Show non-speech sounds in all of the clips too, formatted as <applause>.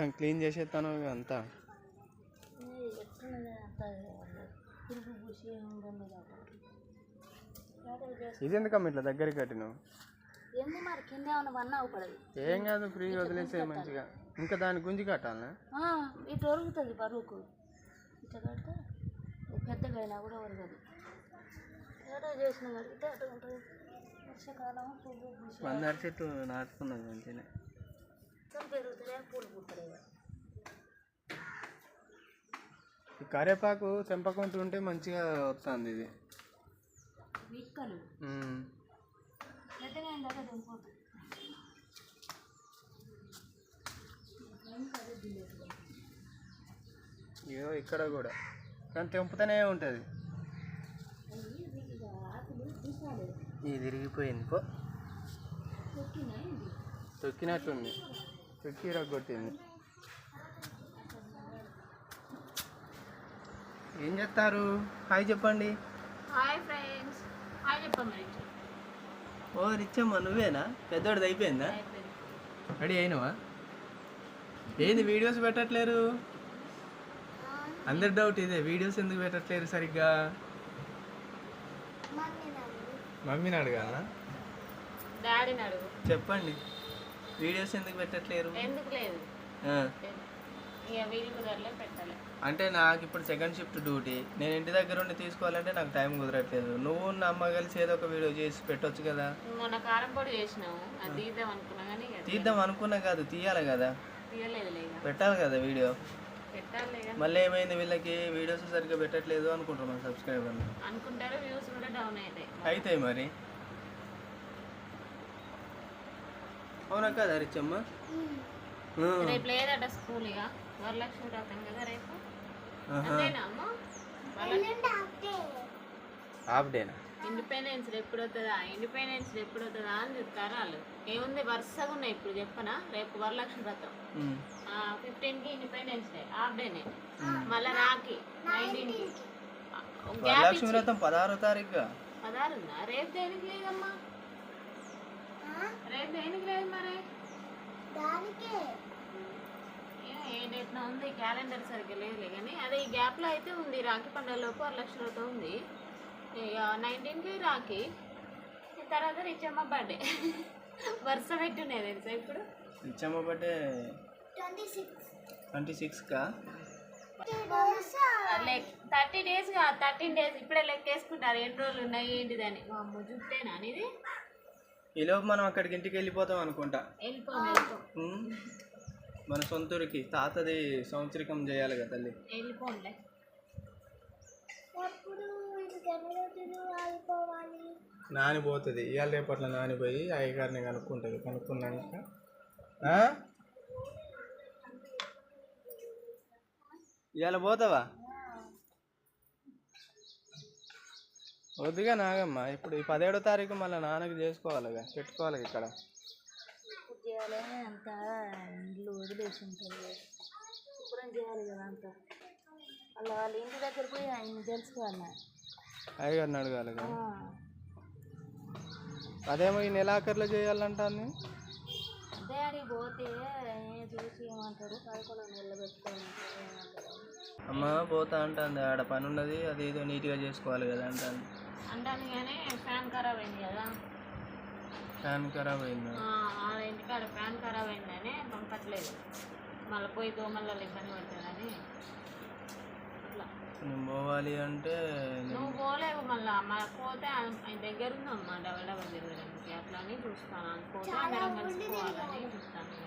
మొత్తం క్లీన్ చేసేస్తాను అంతా? ఇది ఎందుకమ్మ ఇట్లా దగ్గరికి కట్టినావు? ఏం కాదు ఫ్రీగా వదిలేసే మంచిగా. ఇంకా దాని గుంజి కట్టాలనా? ఇది దొరుకుతుంది బరువుకు. ఇట్లా కడితే పెద్దగా అయినా కూడా ఒరగదు. ఏదో చేసిన కడిగితే అటు ఉంటుంది. వర్షాకాలం మందార చెట్టు నాటుకున్నది మంచిగా పూలు పుట్టలేదు కరేపాకు చెంపకుంటూ ఉంటే మంచిగా వస్తుంది ఇది. విక్కలు దింపోతుంది ఇగో ఇక్కడ కూడా. కానీ తెంపుతూనే ఉంటుంది. ఇది తిరిగిపోయింది పో. తొక్కినట్టుంది. తొక్కి రగ్గొట్టింది ఏం చేస్తారు? హాయ్ చెప్పండి. Hi friends. హాయ్ చెప్పమ్మా ఓ రిచ్చమ్మ నువ్వేనా? పెద్దోడిది అయిపోయిందా? రెడీ అయినవా? ఏంది వీడియోస్ పెట్టట్లేరు? అందరి డౌట్ ఇదే వీడియోస్ ఎందుకు పెట్టట్లేరు సరిగ్గా? మమ్మీని అడుగు. చెప్పండి. వీడియోస్ ఎందుకు పెట్టట్లేరు? ఎందుకు లేదు. ఆ, ఇక వీలు కుదరలే పెట్టలే. అంటే నాకు ఇప్పుడు సెకండ్ షిఫ్ట్ డ్యూటీ నేను ఇంటి దగ్గర ఉండి తీసుకోవాలంటే నాకు టైం కుదరట్లేదు. నువ్వు నా అమ్మ కలిసి ఏదో ఒక వీడియో చేసి పెట్టొచ్చు కదా. మొన్న కారం పొడి చేసినాము అది తీద్దాం అనుకున్నా కానీ తీద్దాం అనుకున్నా కాదు తీయాలి కదా. పెట్టాలి కదా వీడియో మళ్ళీ ఏమైంది వీళ్ళకి? వీడియోస్ సరిగ్గా పెట్టట్లేదు అనుకుంటారు మన సబ్స్క్రైబర్లు అనుకుంటారు వ్యూస్ కూడా డౌన్ అవుతాయి అవుతాయి మరి. అవునా కదా రిచ్చమ్మ రేపు లేదట స్కూల్ ఇక వరలక్ష్మి వ్రతం కదా రేపు? హాఫ్ డేనా ఇండిపెండెన్స్ ఎప్పుడు వస్తుందా ఇండిపెండెన్స్ ఎప్పుడు వస్తుందా అని చెప్తారు వాళ్ళు. ఏముంది వరుసగా ఉన్నాయి ఇప్పుడు చెప్పనా? రేపు వరలక్ష్మి వ్రతం. ఉమ్. ఫిఫ్టీన్కి ఇండిపెండెన్స్ డే హాఫ్ డేనే మళ్ళీ రాకి నైన్టీన్కి గ్యాప్ వరలక్ష్మి వ్రతం పదహారో తారీఖుగా? పదహారు ఉందా రేపు దేనికి లేదమ్మా? రేపు దేనికి లేదు మరి? ఏ- ఏ డేట్ ఉంది? క్యాలెండర్ సరిగ్గా లేదులే కానీ అదే ఈ గ్యాప్లో అయితే ఉంది రాఖీ పండుగ లోపు వ్రతం ఉంది. ఇక నైన్టీన్కి రాఖీ. తర్వాత రిచమ్మ బర్త్డే వరుస పెట్టున్నాయి తెలుసా ఇప్పుడు? రిచ్చమ్మ బర్త్డే ట్వంటీ సిక్స్కా థర్టీ డేస్ థర్టీన్ డేస్. ఇప్పుడే లెక్కేసుకుంటారు. ఎన్ని రోజులు ఉన్నాయి ఏంటిదని? మా అమ్మ జుట్టేనా ఇది ఈలోపు మనం అక్కడికి ఇంటికి వెళ్ళిపోతాం అనుకుంటా. ఉమ్. మన సొంతూరికి తాతది సంవత్సరికం చేయాలి కదా తల్లి. నానిపోతుంది. ఇవాళ రేపట్ల నానిపోయి అయ్యగారిని కనుక్కుంటుంది. కనుక్కున్నాక ఆ? ఇవాళ పోతావా? వద్దుగా నాగమ్మ ఇప్పుడు ఈ పదిహేడో తారీఖు మళ్ళీ నాన్నకి చేసుకోవాలిగా పెట్టుకోవాలి ఇక్కడ. చేయాలి అంత ఇల్లు వదిలేసి ఉంటుంది శుభ్రం చేయాలి కదా అంత. వాళ్ళ వాళ్ళ ఇంటి దగ్గర పోయి ఆయన తెలుసుకోవాలి అయ్యగారిని అడగాలిగా. అదేమో ఈ నెలాఖరులో చేయాలంటాను డాడీ పోతే ఏ చూసి ఏమంటారు? పదకొండు నెలలు పెట్టుకోమంటారు ఏమంటారు అమ్మ పోతా అంటుంది. ఆడ పని ఉన్నది అది ఏదో నీట్గా చేసుకోవాలి కదా అంటాను అంటాను కానీ ఫ్యాన్ ఖరాబ్ అయింది కదా. ఫ్యాన్ ఖరాబ్ అయిందా? ఆ, ఆ ఇంటికాడ ఫ్యాన్ ఖరాబ్ అయిందని పంపట్లేదు. మళ్ళీ పోయి దోమల్లో ఇబ్బంది పడుతుందని నేను పోవాలి అంటే నువ్వు పోలేవు మళ్ళా. మళ్ళీ పోతే ఆయన దగ్గర ఉందమ్మా డబల్ డబల్ తిరగడానికి అట్లా అని చూస్తాను. పోతే అందరం కలిసిపోవాలని చూస్తాను. ఇక.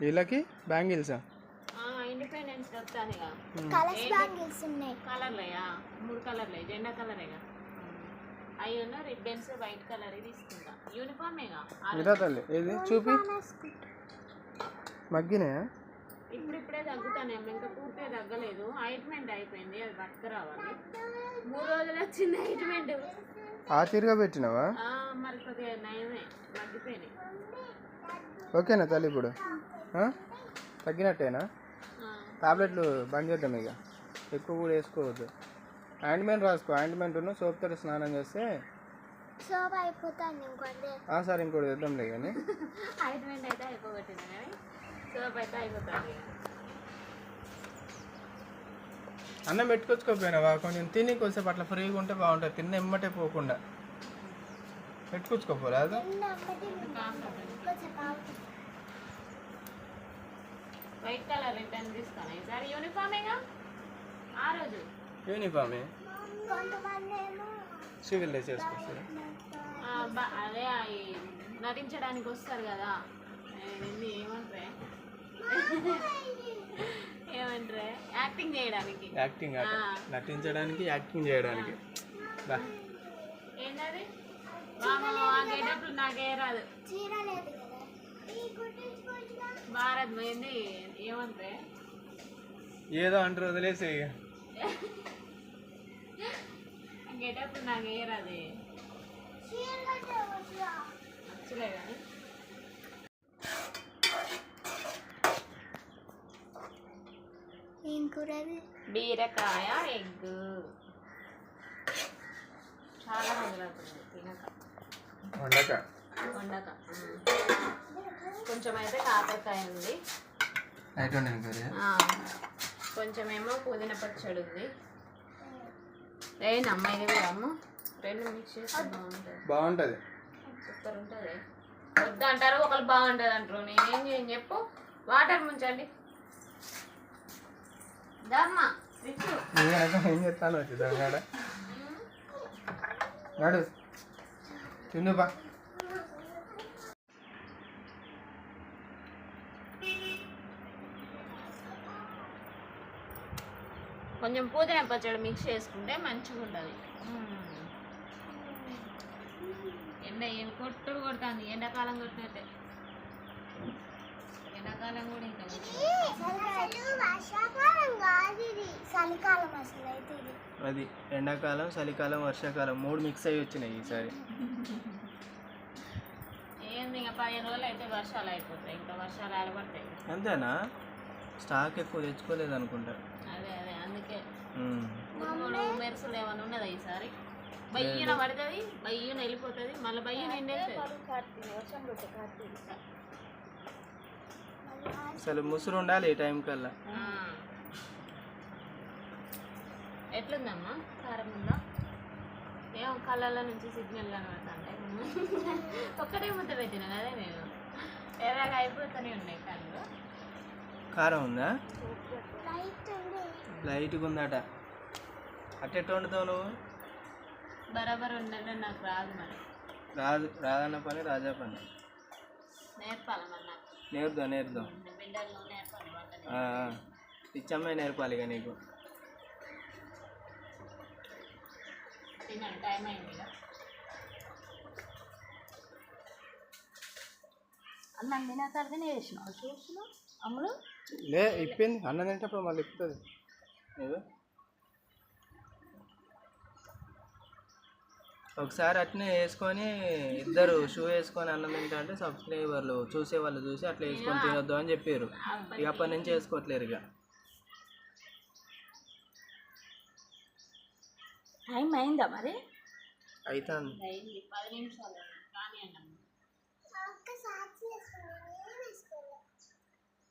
వీళ్ళకి బ్యాంగిల్సా ఆ, ఇండిపెండెన్స్ కలర్స్ బ్యాంగిల్స్ ఉన్నాయి. కలర్లయా? మూడు కలర్లే. జెండా కలరేగా? అవి ఉన్న రిబ్బన్స్ వైట్ కలర్ తీసుకుంటా. యూనిఫామేగా ఇదా తల్లి ఏది? చూపి. మగ్గినాయా? ఇప్పుడు ఇప్పుడే తగ్గుతానే ఇంకా పూర్తిగా తగ్గలేదు. ఆయింట్మెంట్ అయిపోయింది అది పట్టుకు రావాలి. మూడు రోజులు వచ్చింది ఆయింట్మెంట్ ఆ తీరుగా పెట్టినావా మరి కొద్దిగా నయమే తగ్గిపోయినాయి ఓకేనా తల్లి ఇప్పుడు? తగ్గినట్టేనా? ఆ, టాబ్లెట్లు బంద్ చేద్దాం ఇక. ఎక్కువ కూడా వేసుకోవద్దు. ఆయింట్మెంట్ రాసుకో ఆయింట్మెంట్ సోప్తో స్నానం చేస్తే సోప్ అయిపోతాను ఇంకొంటే. ఆ, సరే ఇంకోటి తెద్దాంలే కానీ. <laughs> ఆయింట్మెంట్ అయితే సోప్ అయితే అయిపోతుంది ఇక. అన్నం పెట్టుకొచ్చుకోపోయినావా కొంచెం తిని కొంచెం అట్లా ఫ్రీగా ఉంటే బాగుంటుంది. తిన్న ఎమ్మటే పోకుండా. పెట్టుకొచ్చుకోపోరాదు కొంచెం ఆగు. వైట్ కలర్ రిటర్న్ తీసుకొని? ఈసారి యూనిఫామేగా ఆ రోజు? యూనిఫామే? సివిల్ బ- అదే నటించడానికి వస్తారు కదా. ఏమంటారే? ఏమంటారే? యాక్టింగ్ చేయడానికి. యాక్టింగ్. నటించడానికి యాక్టింగ్ చేయడానికి. బా. ఏంటది? వామో, ఆ గెటప్ నాకే రాదు. భారత్ ఏంది ఏమంటారే ఏదో అంటారు వదిలేసి ఇక గెటప్ నాకు ఏ రాదు ఏం కూర అది బీరకాయ ఎగ్ చాలా తినక. వండక? వండక కొంచెం అయితే కాకరకాయ ఉంది. కొంచెమేమో పుదీనా పచ్చడి ఉంది. ఏనమ్మా ఇది కూడా అమ్మ. రెండు మిక్స్ చేస్తే బాగుంటుంది. బాగుంటుంది. సూపర్ ఉంటుంది. వద్దు అంటారు ఒకళ్ళు బాగుంటుంది అంటారు. నేనేం చేయను చెప్పు. వాటర్ ముంచండి. ఏం చెప్తాను వచ్చి దొంగడ నడు కొంచెం పుదీనా పచ్చడి మిక్స్ చేసుకుంటే మంచిగా ఉంటుంది ఎండ ఏం కొట్టుడు కొడుతుంది ఎండాకాలం కొట్టినట్టే ఎండాకాలం కూడా ఇంకా మంచిగా అసలు వర్షాకాలం కాదు ఇది చలికాలం అసలు అయితే ఇది. అది ఎండాకాలం చలికాలం వర్షాకాలం మూడు మిక్స్ అయ్యి వచ్చినాయి ఈసారి. ఏంది ఇంకా పదిహేను రోజులు అయితే వర్షాలు అయిపోతాయి ఇంకా వర్షాలు ఆడబడతాయి. అంతేనా? స్టాక్ ఎక్కువ తెచ్చుకోలేదు అనుకుంటా అదే అదే అందుకే. మెరుసులు ఏమైనా ఉన్నదా ఈసారి? బయ్యన పడుతుంది బయ్యన వెళ్ళిపోతుంది మళ్ళీ బయ్యన ఎండేస్తుంది అసలు ముసురు ఉండాలి ఈ టైం కల్లా. ఎట్లుందమ్మా? కారం ఉందా? కళ్ళల్లో నుంచి సిగ్నల్ కనబడుతుంటే. ఒక్కటే ముద్ద పెట్టిన కదా నేను. ఎలాగ అయిపోతూనే ఉన్నాయి కళ్ళు. కారం ఉందా? లైట్ ఉంది లైట్గా ఉందట అట్టెట్టు వండుతావు నువ్వు? బరాబర్ ఉండాలంటే నాకు రాదు మరి. రాదు రాదన్న పని రాజా పని. నేర్పాలి నేర్దాం నేర్దాం బిడ్డలు నేర్పాలి ఇక నీకు. అన్నం తిన తర్వాతనే చేసినావు చూసినావు అమ్ములు లే ఇప్పింది అన్నం తింటప్పుడు మళ్ళీ ఇప్పుతుంది ఒకసారి అట్నే వేసుకొని ఇద్దరు షూ వేసుకొని అన్నం తింటా అంటే సబ్స్క్రైబర్లు చూసే వాళ్ళు చూసి అట్లా వేసుకొని తినొద్దు అని చెప్పారు ఇక అప్పటి నుంచి వేసుకోవట్లేరు ఇక. టైం అయిందా మరి?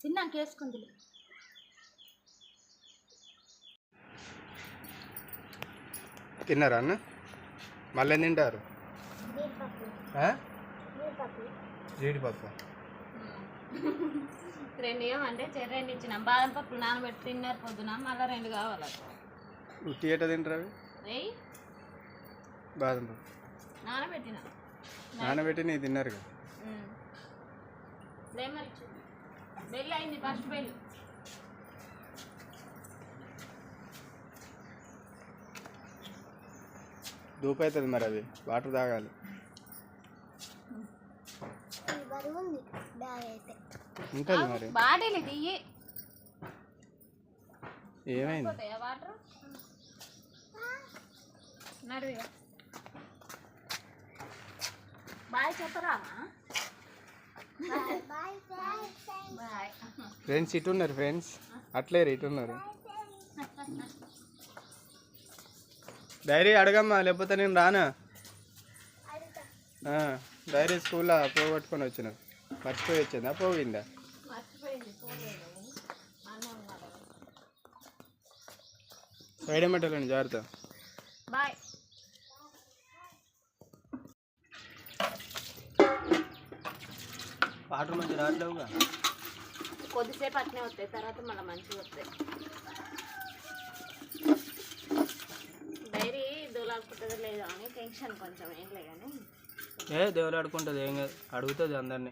తిన్నాక తిన్నారా అన్న? మళ్ళీ తింటారు? జీడిపప్పు. <laughs> రెండు ఏమంటే రెండు ఇచ్చిన. బాదం పప్పులు నానబెట్టి తిన్నారు పొద్దున. మళ్ళీ రెండు కావాలి? ఎట తింటారు అవి? బాదం పప్పు. నానబెట్టిన? నానబెట్టి నీ తిన్నారు కదా. బెల్ అయింది ఫస్ట్ బెల్ దూపు అవుతుంది మరి అవి వాటర్ తాగాలి. ఉంటుంది మరి. ఏమైంది? బాయ్ చెప్పరా ఫ్రెండ్స్ ఇటు ఉన్నారు ఫ్రెండ్స్. అట్లేరు ఇటు ఉన్నారు. డైరీ అడగమ్మా లేకపోతే నేను రానా? డైరీ స్కూల్లో పోగొట్టుకొని వచ్చిన మర్చిపోయి వచ్చిందా? పోయిందా సైడ్ మెట్టలేండి జాగ్రత్త. బాయ్. వాటర్ మంచి రావట్లేవుగా? కొద్దిసేపు అట్నే వస్తాయి తర్వాత మళ్ళీ మంచిగా వస్తాయి డైరీ దూలాడుకుంటుందో లేదో అని టెన్షన్ కొంచెం ఏంలే కానీ. ఏ దేవుడు ఆడుకుంటుంది ఏం కాదు. అడుగుతుంది అందరినీ.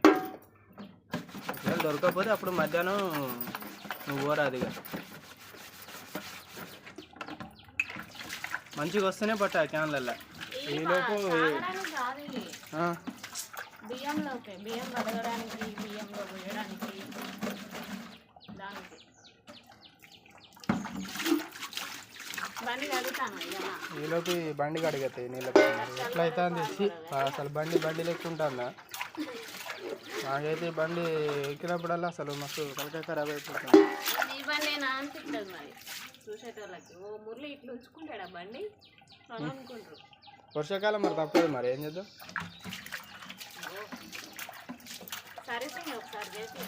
ఒకవేళ దొరకకపోతే అప్పుడు మధ్యాహ్నం నువ్వు పోరాదు ఇక మంచిగా వస్తేనే పట్ట క్యాన్లల్లో. ఈలోపు కాదు బియ్యంలోకి బియ్యం బియ్యంలో వేయడానికి దానికి ఈ బండి కడిగతాయి నీళ్ళకి ఎట్లా అవుతుంది అసలు బండి బండి లెక్కుంటుందా నాకైతే బండి ఎక్కినప్పుడల్లా అసలు మస్తు తలకాయ ఖరాబ్ అయిపోతుంది. నీ బండి ఏనా అనిపిస్తుంది మరి? చూసేటోళ్ళకి. ఓ మురళి ఇట్లా ఉంచుకుంటాడా బండి? అని అనుకుంటారు వర్షాకాలం మరి తప్పదు మరి ఏం చేద్దాం? సర్వీసింగ్ ఒకసారి చేసి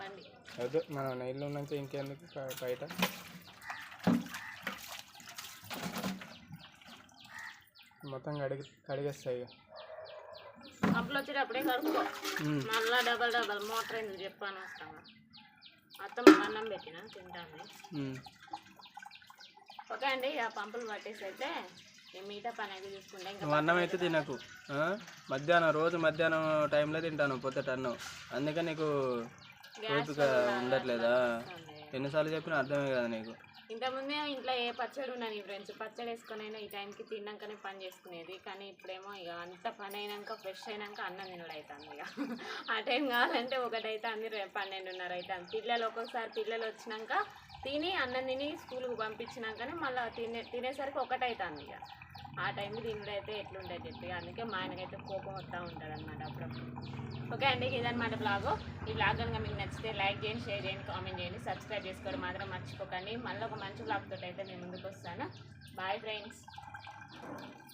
బండి. వద్దు మన ఇల్లు ఉన్నాక ఇంకెందుకు? బయట. మొత్తం కడిగి కడిగేస్తాయి. వచ్చేటప్పుడే కడుక్కో. మళ్ళా డబల్ డబల్ మోటార్ ఎందుకు చెప్పాను వస్తాను అత్తమ్మ అన్నం పెట్టిన తింటాను. ఓకే అండి ఆ పంపులు పట్టేసి అయితే ఈ మిగతా పని అయితే చూసుకుంటే ఇంకా నువ్వు అన్నం అయితే తినకు? మధ్యాహ్నం రోజు మధ్యాహ్నం టైంలో తింటాను పొద్దుట అన్నం అందుకే నీకు ఓపిక ఉండట్లేదా? ఎన్నిసార్లు చెప్పినా అర్థమే కదా నీకు. ఇంతకుముందే ఇంట్లో ఏ పచ్చడి ఉన్నాను ఫ్రెండ్స్. పచ్చడి వేసుకునైనా ఈ టైంకి తిన్నాకనే పని చేసుకునేది. కానీ ఇప్పుడేమో ఇక అంత పని అయినాక ఫ్రెష్ అయినాక అన్నం తినడం ఇక ఆ టైం కావాలంటే ఒకటైతే అంది రేపు పన్నెండున్నర అవుతుంది పిల్లలు ఒక్కొక్కసారి పిల్లలు వచ్చినాక తిని అన్నం తిని స్కూల్కి పంపించినాకనే మళ్ళీ తినే తినేసరికి ఒకటి ఇక ఆ టైంకి దీనిలో అయితే ఎట్లుంటుంది చెప్పి. అందుకే మా ఆయనకైతే కోపం వస్తూ ఉంటుంది అనమాట అప్పుడప్పుడు. ఓకే అండి ఇదనమాట బ్లాగ్ ఈ బ్లాగ్ కనుక మీకు నచ్చితే లైక్ చేయండి షేర్ చేయండి కామెంట్ చేయండి సబ్స్క్రైబ్ చేసుకోవడం మాత్రం మర్చిపోకండి. మళ్ళీ ఒక మంచి బ్లాగ్ తోటి అయితే నేను ముందుకు వస్తాను. Bye friends